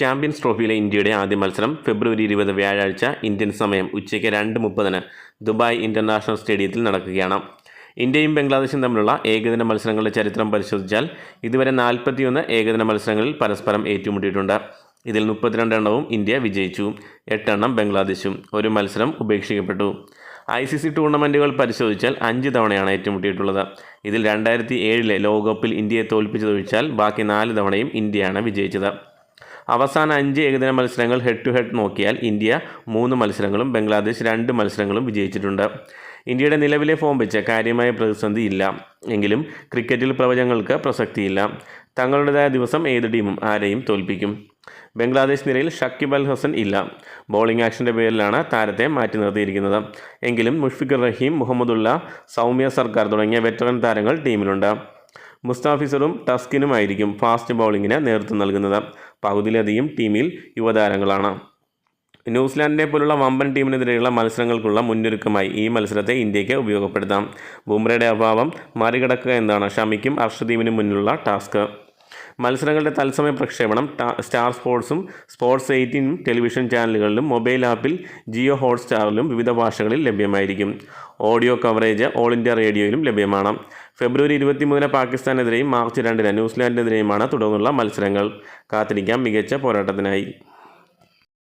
Champions ട്രോഫിയിലെ ഇന്ത്യയുടെ ആദ്യ മത്സരം ഫെബ്രുവരി ഇരുപത് വ്യാഴാഴ്ച ഇന്ത്യൻ സമയം ഉച്ചയ്ക്ക് രണ്ട് മുപ്പതിന് ദുബായ് ഇന്റർനാഷണൽ സ്റ്റേഡിയത്തിൽ നടക്കുകയാണ്. ഇന്ത്യയും ബംഗ്ലാദേശും തമ്മിലുള്ള ഏകദിന മത്സരങ്ങളുടെ ചരിത്രം പരിശോധിച്ചാൽ ഇതുവരെ നാൽപ്പത്തിയൊന്ന് ഏകദിന മത്സരങ്ങളിൽ പരസ്പരം ഏറ്റുമുട്ടിയിട്ടുണ്ട്. ഇതിൽ മുപ്പത്തിരണ്ട് എണ്ണവും ഇന്ത്യ വിജയിച്ചു. എട്ടെണ്ണം ബംഗ്ലാദേശും ഒരു മത്സരം ഉപേക്ഷിക്കപ്പെട്ടു. ഐ സി സി ടൂർണമെന്റുകൾ പരിശോധിച്ചാൽ അഞ്ച് തവണയാണ് ഏറ്റുമുട്ടിയിട്ടുള്ളത്. ഇതിൽ രണ്ടായിരത്തി ഏഴിലെ ലോകകപ്പിൽ ഇന്ത്യയെ തോൽപ്പിച്ചതൊഴിച്ചാൽ ബാക്കി നാല് തവണയും ഇന്ത്യയാണ് വിജയിച്ചത്. അവസാന അഞ്ച് ഏകദിന മത്സരങ്ങൾ ഹെഡ് ടു ഹെഡ് നോക്കിയാൽ ഇന്ത്യ മൂന്ന് മത്സരങ്ങളും ബംഗ്ലാദേശ് രണ്ട് മത്സരങ്ങളും വിജയിച്ചിട്ടുണ്ട്. ഇന്ത്യയുടെ നിലവിലെ ഫോം വെച്ച് കാര്യമായ പ്രതിസന്ധി ഇല്ല. എങ്കിലും ക്രിക്കറ്റിൽ പ്രവചനങ്ങൾക്ക് പ്രസക്തിയില്ല. തങ്ങളുടേതായ ദിവസം ഏത് ടീമും ആരെയും തോൽപ്പിക്കും. ബംഗ്ലാദേശ് നിരയിൽ ഷക്കിബ് അൽ ഹസൻ ഇല്ല. ബോളിംഗ് ആക്ഷന്റെ പേരിലാണ് താരത്തെ മാറ്റി നിർത്തിയിരിക്കുന്നത്. എങ്കിലും മുഷ്ഫിഖുർ റഹീം മുഹമ്മദുള്ള സൗമ്യ സർക്കാർ തുടങ്ങിയ വെറ്ററൻ താരങ്ങൾ ടീമിലുണ്ട്. മുസ്താഫിസറും ടസ്കിനുമായിരിക്കും ഫാസ്റ്റ് ബൗളിങ്ങിന് നേതൃത്വം നൽകുന്നത്. പകുതിയിലധികം ടീമിൽ യുവതാരങ്ങളാണ്. ന്യൂസിലാൻഡിനെ പോലുള്ള വമ്പൻ ടീമിനെതിരെയുള്ള മത്സരങ്ങൾക്കുള്ള മുന്നൊരുക്കമായി ഈ മത്സരത്തെ ഇന്ത്യയ്ക്ക് ഉപയോഗപ്പെടുത്താം. ബുംറയുടെ അഭാവം മറികടക്കുക എന്നതാണ് ഷമിക്കും അർഷദീപിനും മുന്നിലുള്ള ടാസ്ക്. മത്സരങ്ങളുടെ തത്സമയ പ്രക്ഷേപണം സ്റ്റാർ സ്പോർട്സും സ്പോർട്സ് എയ്റ്റീനും ടെലിവിഷൻ ചാനലുകളിലും മൊബൈൽ ആപ്പിൽ ജിയോ ഹോട്ട്സ്റ്റാറിലും വിവിധ ഭാഷകളിൽ ലഭ്യമായിരിക്കും. ഓഡിയോ കവറേജ് ഓൾ ഇന്ത്യ റേഡിയോയിലും ലഭ്യമാണ്. ഫെബ്രുവരി ഇരുപത്തിമൂന്നിന് പാകിസ്ഥാനെതിരെയും മാർച്ച് രണ്ടിന് ന്യൂസിലാൻഡിനെതിരെയുമാണ് തുടർന്നുള്ള മത്സരങ്ങൾ. കാത്തിരിക്കാം മികച്ച പോരാട്ടത്തിനായി.